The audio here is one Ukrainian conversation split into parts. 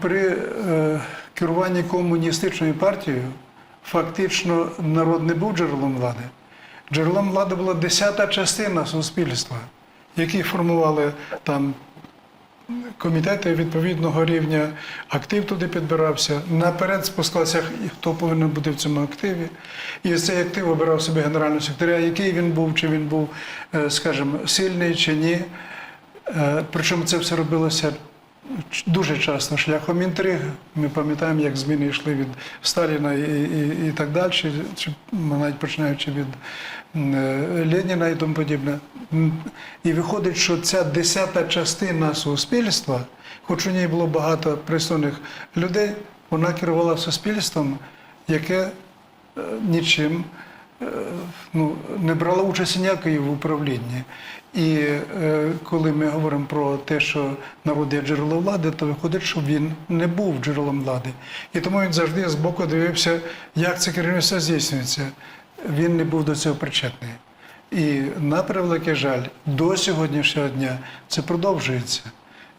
При е, керуванні комуністичною партією фактично народ не був джерелом влади. Джерелом влади була десята частина суспільства, які формували там комітети відповідного рівня, актив туди підбирався. Наперед спускався, хто повинен бути в цьому активі. І цей актив обирав собі генерального секретаря, який він був, чи він був, е, скажімо, сильний чи ні. Е, Причому це все робилося дуже часто шляхом інтриг. Ми пам'ятаємо, як зміни йшли від Сталіна і, і, і так далі, чи навіть починаючи від Леніна і тому подібне. І виходить, що ця десята частина суспільства, хоч у ній було багато пристойних людей, вона керувала суспільством, яке е, нічим ну, не брала участі ніякої в управлінні. І е, коли ми говоримо про те, що народ є джерело влади, то виходить, що він не був джерелом влади. І тому він завжди збоку дивився, як це керівництво здійснюється. Він не був до цього причетний. І на превеликий жаль, до сьогоднішнього дня це продовжується.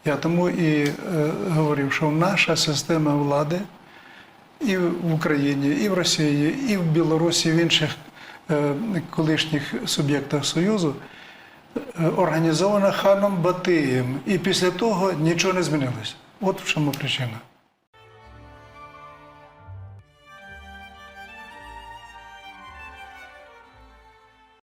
Я тому і е, говорив, що наша система влади і в Україні, і в Росії, і в Білорусі, і в інших колишніх суб'єктах Союзу е, організована ханом Батиєм. І після того нічого не змінилося. От в чому причина.